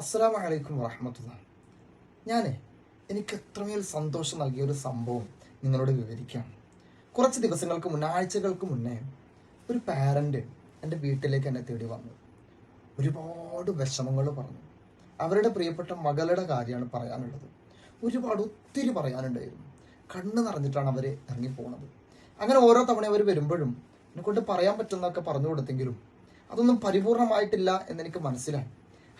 അസ്സാം വലൈക്കും വറഹമത്തുള്ള ഞാൻ എനിക്ക് എത്രമേൽ സന്തോഷം നൽകിയ ഒരു സംഭവം നിങ്ങളോട് വിവരിക്കാം. കുറച്ച് ദിവസങ്ങൾക്ക് മുന്നേ ആഴ്ചകൾക്ക് മുന്നേ ഒരു പാരന്റ് എന്റെ വീട്ടിലേക്ക് എന്നെ തേടി വന്നു. ഒരുപാട് വിഷമങ്ങൾ പറഞ്ഞു. അവരുടെ പ്രിയപ്പെട്ട മകളുടെ കാര്യമാണ് പറയാനുള്ളത്. ഒരുപാട് ഒത്തിരി പറയാനുണ്ടായിരുന്നു. കണ്ണ് നിറഞ്ഞിട്ടാണ് അവർ ഇറങ്ങിപ്പോണത്. അങ്ങനെ ഓരോ തവണ അവർ വരുമ്പോഴും എന്നെക്കൊണ്ട് പറയാൻ പറ്റുന്നൊക്കെ പറഞ്ഞു കൊടുത്തെങ്കിലും അതൊന്നും പരിപൂർണമായിട്ടില്ല എന്നെനിക്ക് മനസ്സിലായി.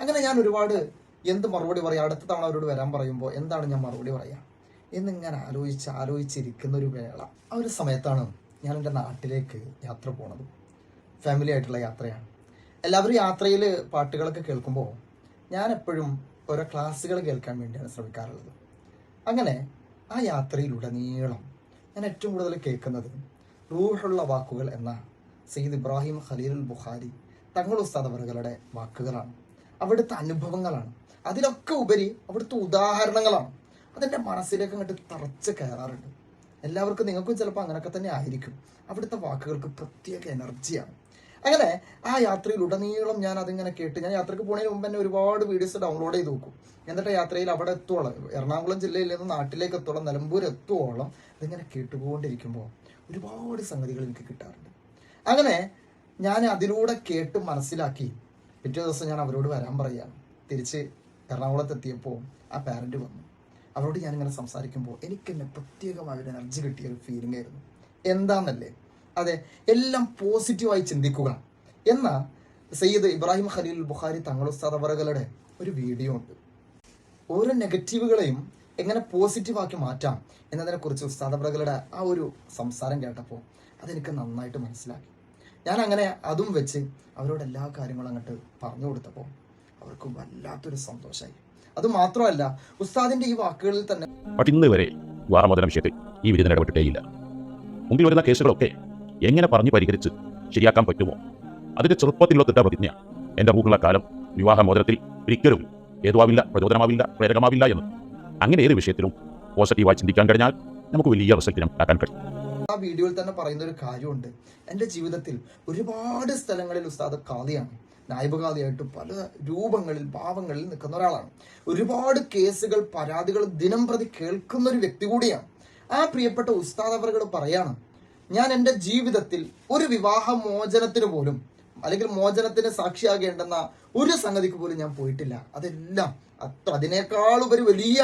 അങ്ങനെ ഞാൻ ഒരുപാട് എന്ത് മറുപടി പറയാം? അടുത്ത തവണ അവരോട് വരാൻ പറയുമ്പോൾ എന്താണ് ഞാൻ മറുപടി പറയാം? എന്നിങ്ങനെ ആലോചിച്ച് ആലോചിച്ചിരിക്കുന്ന ഒരു വേള. ആ ഒരു സമയത്താണ് ഞാൻ എന്റെ നാട്ടിലേക്ക് യാത്ര പോണത്. ഫാമിലി ആയിട്ടുള്ള യാത്രയാണ്. എല്ലാവരും യാത്രയിൽ പാട്ടുകളൊക്കെ കേൾക്കുമ്പോൾ ഞാൻ എപ്പോഴും ഓരോ ക്ലാസ്സുകൾ കേൾക്കാൻ വേണ്ടിയാണ് ശ്രമിക്കാറുള്ളത്. അങ്ങനെ ആ യാത്രയിലുടനീളം ഞാൻ ഏറ്റവും കൂടുതൽ കേൾക്കുന്നത് റൂഹുള്ള വാക്കുകൾ എന്ന സെയ്ദ് ഇബ്രാഹിം ഖലീൽ ബുഖാരി തങ്ങൾ ഉസ്താദ് അവറുകളുടെ വാക്കുകളാണ്. അവിടുത്തെ അനുഭവങ്ങളാണ്. അതിലൊക്കെ ഉപരി അവിടുത്തെ ഉദാഹരണങ്ങളാണ്. അതെന്റെ മനസ്സിലേക്ക് അങ്ങോട്ട് തറച്ച് കയറാറുണ്ട്. എല്ലാവർക്കും നിങ്ങൾക്കും ചിലപ്പോൾ അങ്ങനെയൊക്കെ തന്നെ ആയിരിക്കും. അവിടുത്തെ വാക്കുകൾക്ക് പ്രത്യേക എനർജിയാണ്. അങ്ങനെ ആ യാത്രയിൽ ഉടനീളം ഞാൻ അതിങ്ങനെ കേട്ട് ഞാൻ യാത്രയ്ക്ക് പോകുന്നതിന് മുമ്പ് തന്നെ ഒരുപാട് വീഡിയോസ് ഡൗൺലോഡ് ചെയ്ത് നോക്കും. എന്നിട്ട് യാത്രയിൽ അവിടെ എത്തുവോളം എറണാകുളം ജില്ലയിൽ നിന്ന് നാട്ടിലേക്ക് എത്തോളം നിലമ്പൂർ എത്തുവോളം ഇതിങ്ങനെ കേട്ടുകൊണ്ടിരിക്കുമ്പോൾ ഒരുപാട് സംഗതികൾ എനിക്ക് കിട്ടാറുണ്ട്. അങ്ങനെ ഞാൻ അതിലൂടെ കേട്ട് മനസ്സിലാക്കി പിറ്റേ ദിവസം ഞാൻ അവരോട് വരാൻ പറയുകയാണ് തിരിച്ച് എറണാകുളത്ത് എത്തിയപ്പോൾ ആ പാരന്റ് വന്നു. അവരോട് ഞാനിങ്ങനെ സംസാരിക്കുമ്പോൾ എനിക്ക് എന്നെ പ്രത്യേകമായ ഒരു എനർജി കിട്ടിയ ഒരു ഫീലിംഗ് ആയിരുന്നു. എന്താന്നല്ലേ? അതെ എല്ലാം പോസിറ്റീവായി ചിന്തിക്കുക. എന്ന സയ്യിദ് ഇബ്രാഹിം ഖലീൽ ബുഖാരി തങ്ങളുസ്താദ് അവറുകളുടെ ഒരു വീഡിയോ ഉണ്ട്. ഓരോ നെഗറ്റീവുകളെയും എങ്ങനെ പോസിറ്റീവാക്കി മാറ്റാം എന്നതിനെക്കുറിച്ച് ഉസ്താദ് അവറുകളുടെ ആ ഒരു സംസാരം കേട്ടപ്പോൾ അതെനിക്ക് നന്നായിട്ട് മനസ്സിലാക്കി. ഞാൻ അങ്ങനെ അതും വെച്ച് അവരോട് എല്ലാ കാര്യങ്ങളും അങ്ങോട്ട് പറഞ്ഞു കൊടുത്തപ്പോൾ അവർക്ക് വല്ലാത്തൊരു സന്തോഷമായി അത് മാത്രമല്ല ഉസ്താദിന്റെ ഈ വാക്കുകളിൽ തന്നെ പക്ഷെ ഇന്ന് വരെ വിവാഹമോചന വിഷയത്തിൽ ഈ വിരുദ്ധന ഇടപെട്ടിട്ടേയില്ല. മുമ്പിൽ വരുന്ന കേസുകളൊക്കെ എങ്ങനെ പറഞ്ഞ് പരിഹരിച്ച് ശരിയാക്കാൻ പറ്റുമോ? അതിന്റെ ചെറുപ്പത്തിലുള്ള തിട്ട പ്രതിജ്ഞ എന്റെ മൂക്കുള്ള കാലം വിവാഹമോചനത്തിൽ ഒരിക്കലും ഏതുവാവില്ല പ്രചോദനമാവില്ല പ്രേരകമാവില്ല എന്ന്. അങ്ങനെ ഏത് വിഷയത്തിലും പോസിറ്റീവായി ചിന്തിക്കാൻ കഴിഞ്ഞാൽ നമുക്ക് വലിയ റിസൾട്ട് ഉണ്ടാക്കാൻ കഴിയും. ആ വീഡിയോയിൽ തന്നെ പറയുന്ന ഒരു കാര്യമുണ്ട്. എന്റെ ജീവിതത്തിൽ ഒരുപാട് സ്ഥലങ്ങളിൽ ഉസ്താദ് കാതിയാണ് നായിബ് കാളിയായിട്ട് പല രൂപങ്ങളിൽ ഭാവങ്ങളിൽ നിൽക്കുന്ന ഒരാളാണ്. ഒരുപാട് കേസുകൾ പരാതികൾ ദിനം പ്രതി കേൾക്കുന്ന ഒരു വ്യക്തി കൂടിയാണ്. ആ പ്രിയപ്പെട്ട ഉസ്താദ് അവറുകൾ പറയാണ് ഞാൻ എന്റെ ജീവിതത്തിൽ ഒരു വിവാഹ മോചനത്തിന് പോലും അല്ലെങ്കിൽ മോചനത്തിന് സാക്ഷിയാകേണ്ടെന്ന ഒരു സംഗതിക്ക് പോലും ഞാൻ പോയിട്ടില്ല. അതെല്ലാം അത്ര അതിനേക്കാൾ ഉപരി വലിയ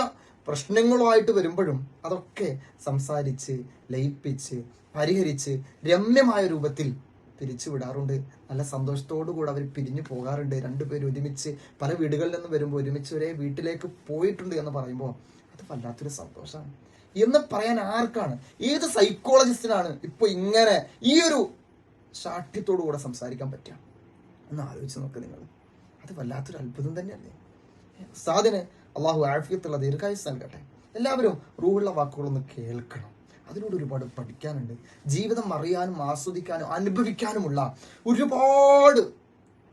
പ്രശ്നങ്ങളുമായിട്ട് വരുമ്പോഴും അതൊക്കെ സംസാരിച്ച് ലയിപ്പിച്ച് പരിഹരിച്ച് രമ്യമായ രൂപത്തിൽ പിരിച്ചു വിടാറുണ്ട്. നല്ല സന്തോഷത്തോടു കൂടെ അവർ പിരിഞ്ഞു പോകാറുണ്ട്. രണ്ടുപേരും ഒരുമിച്ച് പല വീടുകളിൽ നിന്ന് വരുമ്പോൾ ഒരുമിച്ച് ഒരേ വീട്ടിലേക്ക് പോയിട്ടുണ്ട് എന്ന് പറയുമ്പോൾ അത് വല്ലാത്തൊരു സന്തോഷമാണ്. എന്ന് പറയാൻ ആർക്കാണ്? ഏത് സൈക്കോളജിസ്റ്റിനാണ് ഇപ്പോൾ ഇങ്ങനെ ഈ ഒരു ശാഠ്യത്തോടുകൂടെ സംസാരിക്കാൻ പറ്റുക? എന്ന് ആലോചിച്ച് നോക്ക് നിങ്ങൾ. അത് വല്ലാത്തൊരു അത്ഭുതം തന്നെയല്ലേ? സാദിന് അള്ളാഹു ആഫിയത്തുള്ള ദീർഘായുസ് നൽകട്ടെ. എല്ലാവരും റൂഹുള്ള വാക്കുകളൊന്ന് കേൾക്കണം. അതിലൂടെ ഒരുപാട് പഠിക്കാനുണ്ട്. ജീവിതം അറിയാനും ആസ്വദിക്കാനും അനുഭവിക്കാനുമുള്ള ഒരുപാട്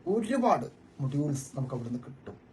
ഒരുപാട് മൊഡ്യൂൾസ് നമുക്ക് അവിടുന്ന് കിട്ടും.